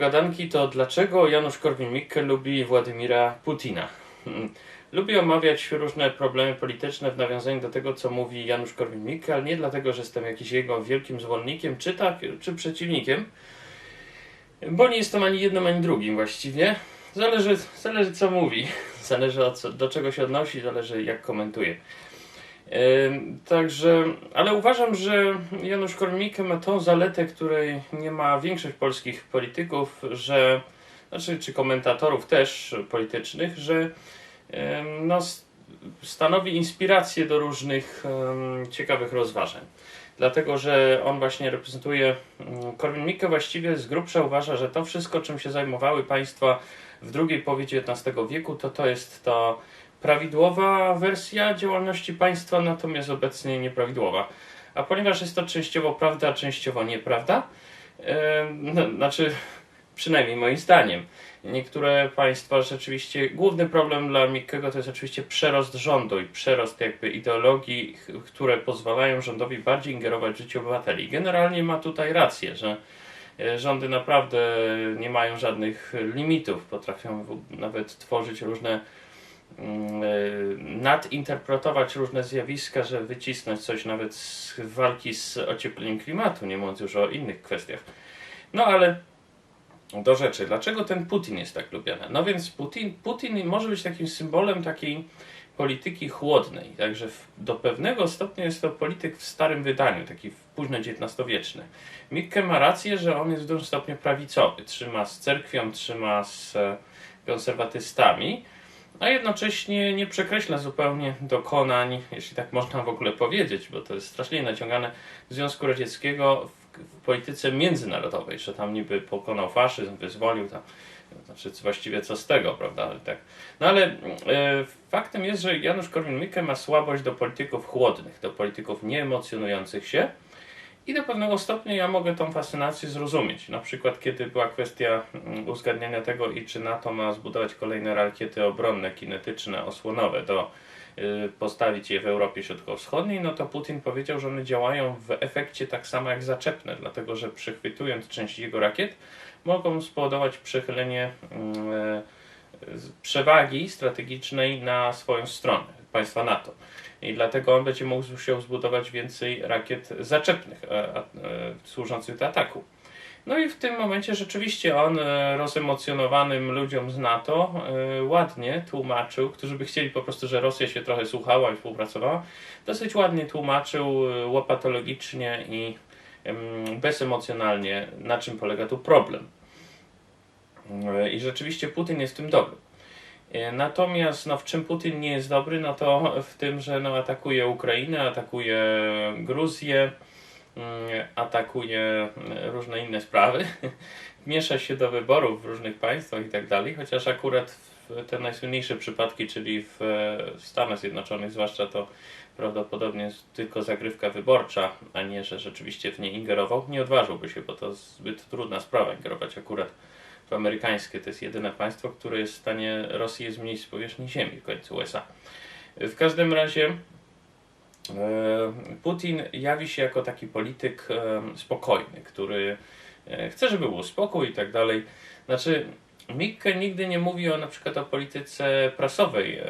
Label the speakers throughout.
Speaker 1: Pogadanki to dlaczego Janusz Korwin-Mikke lubi Władimira Putina. Hmm. Lubi omawiać różne problemy polityczne w nawiązaniu do tego, co mówi Janusz Korwin-Mikke, ale nie dlatego, że jestem jakiś jego wielkim zwolennikiem, czy tak, czy przeciwnikiem, bo nie jestem ani jednym, ani drugim właściwie. Zależy, zależy co mówi, zależy od do czego się odnosi, zależy jak komentuje. Ym, Także, ale uważam, że Janusz Korwin-Mikke ma tą zaletę, której nie ma większość polskich polityków, że, znaczy, czy komentatorów też politycznych, że no, stanowi inspirację do różnych ciekawych rozważań. Dlatego, że on właśnie reprezentuje, ym, Korwin-Mikke właściwie z grubsza uważa, że to wszystko, czym się zajmowały państwa w drugiej połowie XIX wieku, to to jest to prawidłowa wersja działalności państwa, natomiast obecnie nieprawidłowa. A ponieważ jest to częściowo prawda, częściowo nieprawda, e, no, znaczy przynajmniej moim zdaniem, niektóre państwa rzeczywiście, główny problem dla Mikkego to jest oczywiście przerost rządu i przerost jakby ideologii, które pozwalają rządowi bardziej ingerować w życie obywateli. Generalnie ma tutaj rację, że e, rządy naprawdę nie mają żadnych limitów, potrafią nawet tworzyć różne mm, e, nadinterpretować różne zjawiska, że wycisnąć coś nawet z walki z ociepleniem klimatu, nie mówiąc już o innych kwestiach. No ale do rzeczy. Dlaczego ten Putin jest tak lubiany? No więc Putin, Putin może być takim symbolem takiej polityki chłodnej. Także do pewnego stopnia jest to polityk w starym wydaniu, taki późno XIX-wieczny. Mikke ma rację, że on jest w dużym stopniu prawicowy. Trzyma z cerkwią, trzyma z e, konserwatystami a jednocześnie nie przekreśla zupełnie dokonań, jeśli tak można w ogóle powiedzieć, bo to jest strasznie naciągane Związku Radzieckiego w, polityce międzynarodowej, że tam niby pokonał faszyzm, wyzwolił tam, znaczy właściwie co z tego, prawda? Tak. No ale e, faktem jest, że Janusz Korwin-Mikke ma słabość do polityków chłodnych, do polityków nieemocjonujących się, i do pewnego stopnia ja mogę tą fascynację zrozumieć. Na przykład, kiedy była kwestia mm, uzgadniania tego, i czy NATO ma zbudować kolejne rakiety obronne, kinetyczne, osłonowe, do postawić je w Europie Środkowo-Wschodniej, no to Putin powiedział, że one działają w efekcie tak samo jak zaczepne, dlatego że przechwytując część jego rakiet, mogą spowodować przechylenie mm, e, przewagi strategicznej na swoją stronę państwa NATO. I dlatego on będzie mógł się zbudować więcej rakiet zaczepnych e, e, służących do ataku. No i w tym momencie rzeczywiście on e, rozemocjonowanym ludziom z NATO ładnie tłumaczył, którzy by chcieli po prostu, że Rosja się trochę słuchała i współpracowała, dosyć ładnie tłumaczył łopatologicznie i em, bezemocjonalnie, na czym polega tu problem. I rzeczywiście Putin jest w tym dobry. E, Natomiast no, w czym Putin nie jest dobry, no to w tym, że no, atakuje Ukrainę, atakuje Gruzję, mm, atakuje mm, różne inne sprawy, miesza się do wyborów w różnych państwach i tak dalej, chociaż akurat w te najsłynniejsze przypadki, czyli w e, Stanach Zjednoczonych zwłaszcza to prawdopodobnie jest tylko zagrywka wyborcza, a nie, że rzeczywiście w nie ingerował, nie odważyłby się, bo to zbyt trudna sprawa ingerować akurat w amerykańskie. To jest jedyne państwo, które jest w stanie Rosję zmniejszyć z powierzchni ziemi w końcu USA. W każdym razie e, Putin jawi się jako taki polityk e, spokojny, który e, chce, żeby był spokój i tak dalej. Znaczy, Mikke nigdy nie mówi o na przykład o polityce prasowej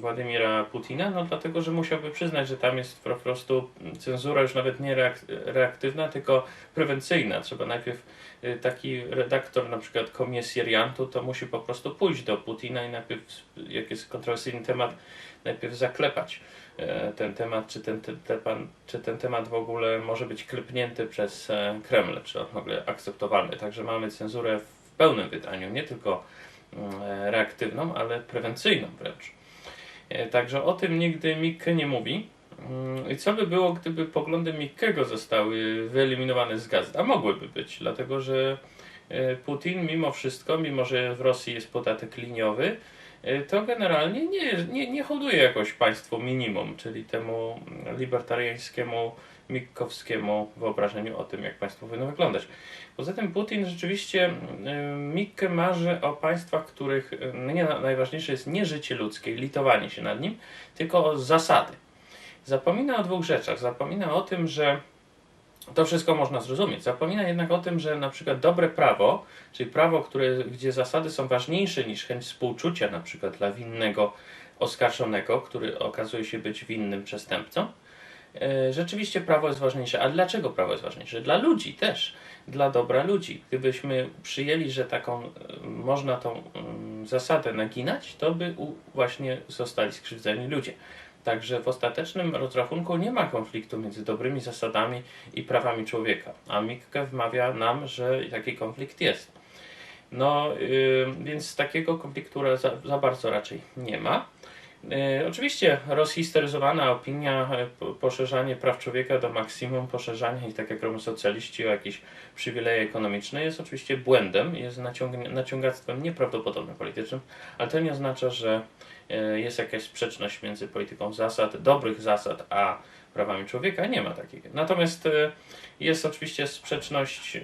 Speaker 1: Władimira Putina, no dlatego, że musiałby przyznać, że tam jest po prostu cenzura już nawet nie reak- reaktywna, tylko prewencyjna. Trzeba najpierw y, taki redaktor na przykład komisariatu to musi po prostu pójść do Putina i najpierw, jak jest kontrowersyjny temat, najpierw zaklepać e, ten temat, czy ten, te, te pan, czy ten temat w ogóle może być klepnięty przez e, Kreml, czy on w ogóle akceptowalny. Także mamy cenzurę w pełnym wydaniu, nie tylko mm, e, reaktywną, ale prewencyjną wręcz. E, Także o tym nigdy Mikke nie mówi. Mm, I co by było, gdyby poglądy Mikkego zostały wyeliminowane z gazet? A mogłyby być, dlatego że e, Putin mimo wszystko, mimo że w Rosji jest podatek liniowy, to generalnie nie, nie, nie hołduje jakoś państwu minimum, czyli temu libertariańskiemu, mikkowskiemu wyobrażeniu o tym, jak państwo powinno wyglądać. Poza tym Putin rzeczywiście y, Mikke marzy o państwach, których y, nie, najważniejsze jest nie życie ludzkie, litowanie się nad nim, tylko zasady. Zapomina o dwóch rzeczach. Zapomina o tym, że to wszystko można zrozumieć. Zapomina jednak o tym, że na przykład dobre prawo, czyli prawo, które, gdzie zasady są ważniejsze niż chęć współczucia, na przykład dla winnego oskarżonego, który okazuje się być winnym przestępcą, e, rzeczywiście prawo jest ważniejsze. A dlaczego prawo jest ważniejsze? Dla ludzi też, dla dobra ludzi. Gdybyśmy przyjęli, że taką e, można tą mm, zasadę naginać, to by właśnie zostali skrzywdzeni ludzie. Także w ostatecznym rozrachunku nie ma konfliktu między dobrymi zasadami i prawami człowieka. A Mikke wmawia nam, że taki konflikt jest. No, yy, więc takiego konfliktu za, za bardzo raczej nie ma. Yy, oczywiście rozhistoryzowana opinia, po- poszerzanie praw człowieka do maksimum, poszerzanie i tak jak robią socjaliści o jakieś przywileje ekonomiczne jest oczywiście błędem, jest naciąg- naciągactwem nieprawdopodobnym politycznym, ale to nie oznacza, że e, jest jakaś sprzeczność między polityką zasad, dobrych zasad, a prawami człowieka. Nie ma takiej. Natomiast e, jest oczywiście sprzeczność, e,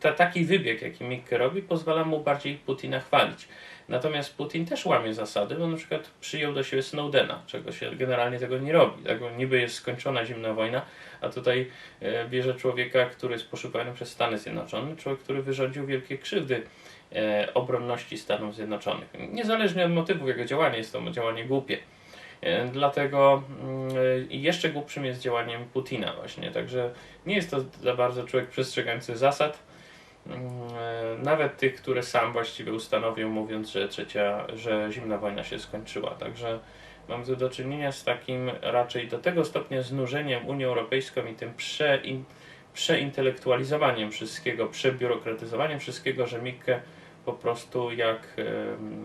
Speaker 1: ta, taki wybieg, jaki Mikke robi, pozwala mu bardziej Putina chwalić. Natomiast Putin też łamie zasady, bo na przykład przyjął do siebie Snowdena, czego się generalnie tego nie robi. Tak? Niby jest skończona zimna wojna, a tutaj e, bierze człowieka, który jest poszukiwany przez Stany Zjednoczone, człowiek, który wyrządził wielkie krzywdy obronności Stanów Zjednoczonych. Niezależnie od motywów jego działania, jest to działanie głupie. E, Dlatego mm, jeszcze głupszym jest działaniem Putina właśnie, także nie jest to za bardzo człowiek przestrzegający zasad, mm, e, nawet tych, które sam właściwie ustanowił, mówiąc, że trzecia, że zimna wojna się skończyła. Także mamy tu do czynienia z takim raczej do tego stopnia znużeniem Unią Europejską i tym przein, przeintelektualizowaniem wszystkiego, przebiurokratyzowaniem wszystkiego, że Mikke po prostu jak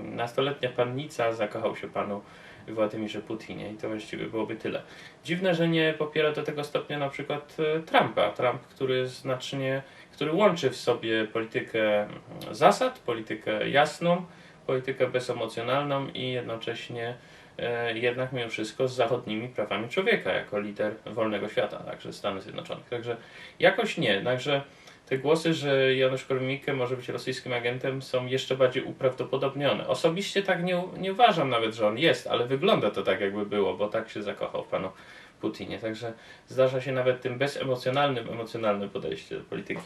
Speaker 1: nastoletnia pannica zakochał się panu Władimirze Putinie i to właściwie byłoby tyle. Dziwne, że nie popiera do tego stopnia na przykład e, Trumpa. Trump, który znacznie, który łączy w sobie politykę mm, zasad, politykę jasną, politykę bezemocjonalną i jednocześnie e, jednak mimo wszystko z zachodnimi prawami człowieka jako lider wolnego świata, także Stanów Zjednoczonych. Także jakoś nie, także te głosy, że Janusz Korwin-Mikke może być rosyjskim agentem są jeszcze bardziej uprawdopodobnione. Osobiście tak nie, nie uważam nawet, że on jest, ale wygląda to tak jakby było, bo tak się zakochał panu Putinie. Także zdarza się nawet tym bezemocjonalnym, emocjonalnym podejście do polityki.